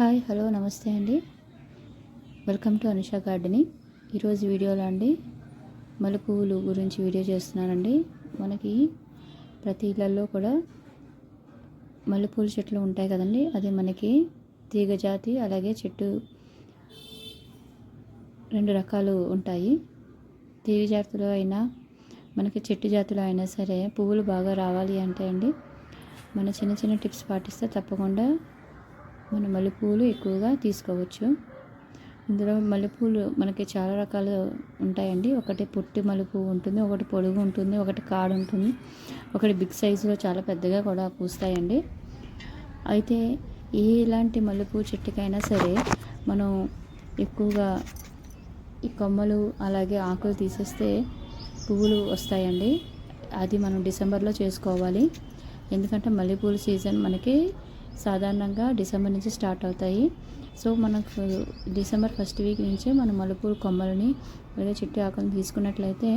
Hi hello నమస్తే అండి. Welcome to Anusha gardening. ఈరోజు వీడియోలో అండి మల్లెపూలు గురించి వీడియో చేస్తున్నానండి. మనకి ప్రతి ఇళ్ళల్లో కూడా మల్లెపూల చెట్లు ఉంటాయి కదండి. అది మనకి తీగ జాతి అలాగే చెట్టు రెండు రకాలు ఉంటాయి. తీగ జాతులు అయినా మనకి చెట్టు జాతులు అయినా సరే పువ్వులు బాగా రావాలి అంటే అండి మన చిన్న చిన్న టిప్స్ పాటిస్తే తప్పకుండా మనం మల్లెపూలు ఎక్కువగా తీసుకోవచ్చు. ఇందులో మల్లెపూలు మనకి చాలా రకాలు ఉంటాయండి. ఒకటి పొట్టి మల్లెపూ ఉంటుంది ఒకటి పొడుగు ఉంటుంది ఒకటి కాడు ఉంటుంది. ఒకటి బిగ్ సైజులో చాలా పెద్దగా కూడా పూస్తాయండి. అయితే ఎలాంటి మల్లెపూ చెట్టుకైనా సరే మనం ఎక్కువగా ఈ కొమ్మలు అలాగే ఆకులు తీసేస్తే పువ్వులు వస్తాయండి. అది మనం డిసెంబర్లో చేసుకోవాలి. ఎందుకంటే మల్లెపూల సీజన్ మనకి సాధారణంగా డిసెంబర్ నుంచి స్టార్ట్ అవుతాయి. సో మనకు డిసెంబర్ ఫస్ట్ వీక్ నుంచే మనం మల్లెపూల కొమ్మలని లేదా చెట్టు ఆకులను తీసుకున్నట్లయితే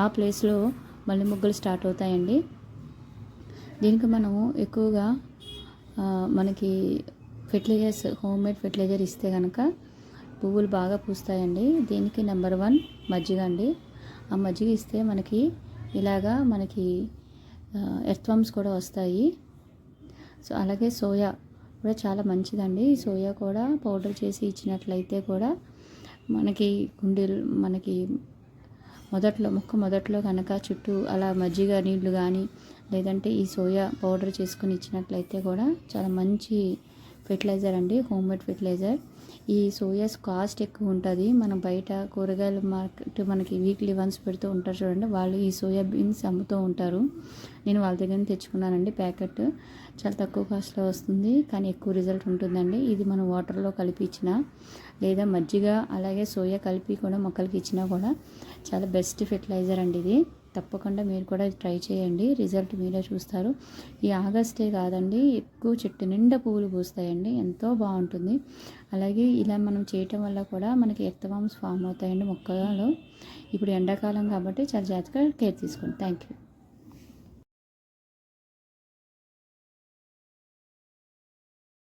ఆ ప్లేస్లో మల్లె ముగ్గులు స్టార్ట్ అవుతాయండి. దీనికి మనము ఎక్కువగా మనకి ఫెర్టిలైజర్స్ హోమ్ మేడ్ ఫెర్టిలైజర్ ఇస్తే కనుక పువ్వులు బాగా పూస్తాయండి. దీనికి నెంబర్ వన్ మజ్జిగ అండి. ఆ మజ్జిగ ఇస్తే మనకి ఇలాగా మనకి ఎర్త్వామ్స్ కూడా వస్తాయి. సో అలాగే సోయా కూడా చాలా మంచిదండి. సోయా కూడా పౌడర్ చేసి ఇచ్చినట్లయితే కూడా మనకి గుండెలు మనకి మొదట్లో మొక్క మొదట్లో కనుక చుట్టూ అలా మజ్జిగ నీళ్ళు కానీ లేదంటే ఈ సోయా పౌడర్ చేసుకుని ఇచ్చినట్లయితే కూడా చాలా మంచి ఫెర్టిలైజర్ అండి హోమ్ మేడ్ ఫెర్టిలైజర్. ఈ సోయాస్ కాస్ట్ ఎక్కువ ఉంటుంది. మనం బయట కూరగాయల మార్కెట్ మనకి వీక్లీ వన్స్ పెడుతూ ఉంటారు చూడండి వాళ్ళు ఈ సోయా బీన్స్ అమ్ముతూ ఉంటారు. నేను వాళ్ళ దగ్గర తెచ్చుకున్నానండి ప్యాకెట్. చాలా తక్కువ కాస్ట్లో వస్తుంది కానీ ఎక్కువ రిజల్ట్ ఉంటుందండి. ఇది మనం వాటర్లో కలిపి ఇచ్చిన లేదా మజ్జిగ అలాగే సోయా కలిపి కూడా మొక్కలకి ఇచ్చినా కూడా చాలా బెస్ట్ ఫెర్టిలైజర్ అండి ఇది. తప్పకుండా మీరు కూడా ట్రై చేయండి. రిజల్ట్ మీరే చూస్తారు. ఈ ఆగస్టే కాదండి ఎక్కువ చెట్టు నిండా పువ్వులు పూస్తాయండి. ఎంతో బాగుంటుంది. అలాగే ఇలా మనం చేయటం వల్ల కూడా మనకి ఎక్తవామ్స్ ఫామ్ అవుతాయండి మొక్కలలో. ఇప్పుడు ఎండాకాలం కాబట్టి చాలా జాగ్రత్తగా కేర్ తీసుకోండి. Thank you